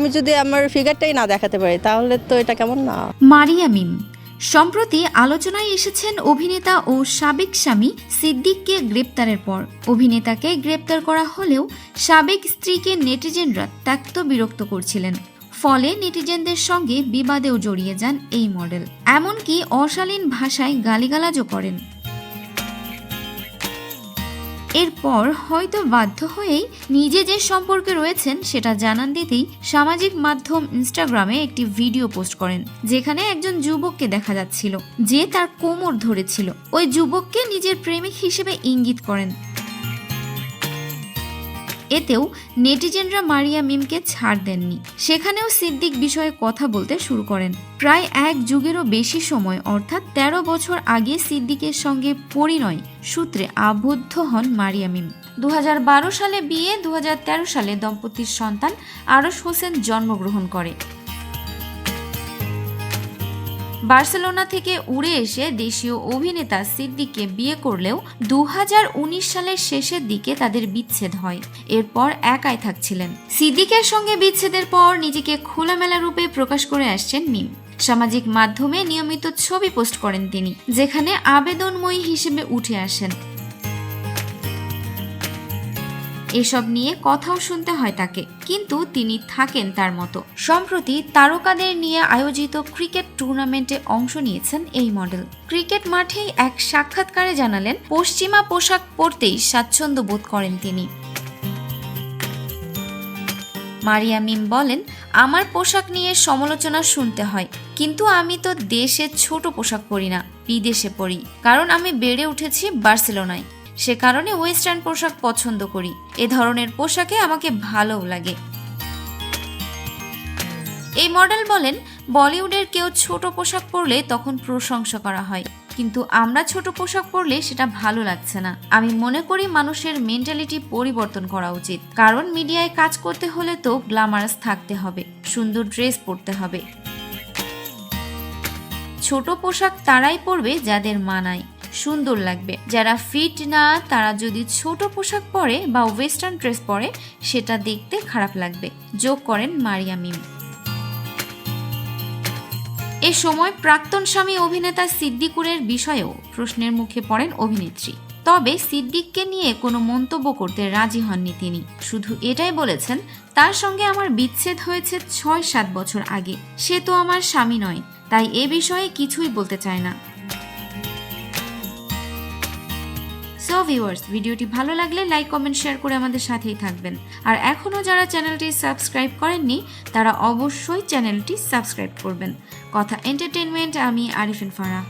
আমি যদি আমার ফিগারটাই না দেখাতে পারি, তাহলে তো এটা কেমন না? মারিয়া মিম, সম্প্রতি আলোচনায় এসেছেন অভিনেতা ও সাবেক স্বামী সিদ্দিককে গ্রেপ্তারের পর। অভিনেতাকে গ্রেপ্তার করা হলেও সাবেক স্ত্রীকে নেটিজেনরা ত্যক্ত বিরক্ত করছিলেন। ফলে নেটিজেনদের সঙ্গে বিবাদেও জড়িয়ে যান এই মডেল। এমনকি অশালীন ভাষায় গালিগালাজও করেন। এরপর হয়তো বাধ্য হয়েই নিজে যে সম্পর্কে রয়েছেন সেটা জানান দিতেই সামাজিক মাধ্যম ইনস্টাগ্রামে একটি ভিডিও পোস্ট করেন, যেখানে একজন যুবককে দেখা যাচ্ছিল, যে তার কোমর ধরেছিল। ওই যুবককে নিজের প্রেমিক হিসেবে ইঙ্গিত করেন। এতেও নেটিজেনরা মারিয়া মিমকে ছাড় দেননি। সেখানেও সিদ্দিক বিষয়ে কথা বলতে শুরু করেন। প্রায় এক যুগেরও বেশি সময়, অর্থাৎ ১৩ বছর আগে সিদ্দিকের সঙ্গে পরিণয় সূত্রে আবদ্ধ হন মারিয়া মিম। দু হাজার বারো সালে বিয়ে দু হাজার তেরো সালে দম্পতির সন্তান আরশ হোসেন জন্মগ্রহণ করে। বার্সেলোনা থেকে উড়ে এসে দেশীয় অভিনেতা সিদ্দিককে বিয়ে করলেও দুহাজার উনিশ সালের শেষের দিকে তাদের বিচ্ছেদ হয়। এরপর একাই থাকছিলেন। সিদ্দিকের সঙ্গে বিচ্ছেদের পর নিজেকে খোলামেলা রূপে প্রকাশ করে আসছেন মিম। সামাজিক মাধ্যমে নিয়মিত ছবি পোস্ট করেন তিনি, যেখানে আবেদনময়ী হিসেবে উঠে আসেন। এসব নিয়ে কথাও শুনতে হয় তাকে, কিন্তু তিনি থাকেন তার মতো। সম্প্রতি তারকাদের নিয়ে আয়োজিত ক্রিকেট টুর্নামেন্টে অংশ নিয়েছেন এই মডেল। ক্রিকেট মাঠেই এক সাক্ষাৎকারে জানালেন, পশ্চিমা পোশাক পরতেই স্বাচ্ছন্দ্য বোধ করেন তিনি। মারিয়া মিম বলেন, আমার পোশাক নিয়ে সমালোচনা শুনতে হয়, কিন্তু আমি তো দেশে ছোট পোশাক পরি না, বিদেশে পরি, কারণ আমি বেড়ে উঠেছি বার্সেলোনায়। সে কারণে ওয়েস্টার্ন পোশাক পছন্দ করি। এ ধরনের পোশাকে আমাকে ভালোও লাগে। এই মডেল বলেন, বলিউডের কেউ ছোট পোশাক পরলে তখন প্রশংসা করা হয়। কিন্তু আমরা ছোট পোশাক পরলে সেটা ভালো লাগছে না। আমি মনে করি মানুষের মেন্টালিটি পরিবর্তন করা উচিত। কারণ মিডিয়ায় কাজ করতে হলে তো গ্ল্যামারাস থাকতে হবে, সুন্দর ড্রেস পরতে হবে। ছোট পোশাক তারাই পরবে যাদের মানায়। সুন্দর লাগবে। যারা ফিট না, তারা যদি ছোট পোশাক পরে বা ওয়েস্টার্ন ড্রেস পরে, সেটা দেখতে খারাপ লাগবে। যোগ করেন মারিয়া মিম। এ সময় প্রাক্তন স্বামী অভিনেতা সিদ্দিকুরের বিষয়েও প্রশ্নের মুখে পড়েন অভিনেত্রী। তবে সিদ্দিককে নিয়ে কোনো মন্তব্য করতে রাজি হননি তিনি। শুধু এটাই বলেছেন, তার সঙ্গে আমার বিচ্ছেদ হয়েছে ছয় সাত বছর আগে। সে তো আমার স্বামী নয়, তাই এ বিষয়ে কিছুই বলতে চায় না। সো ভিউয়ার্স ভিডিওটি ভালো লাগলে লাইক কমেন্ট শেয়ার করে আমাদের সাথেই থাকবেন। আর এখনও যারা চ্যানেলটি সাবস্ক্রাইব করেননি, তারা অবশ্যই চ্যানেলটি সাবস্ক্রাইব করবেন। কথা এন্টারটেনমেন্ট আমি আরিফিন ফারাহ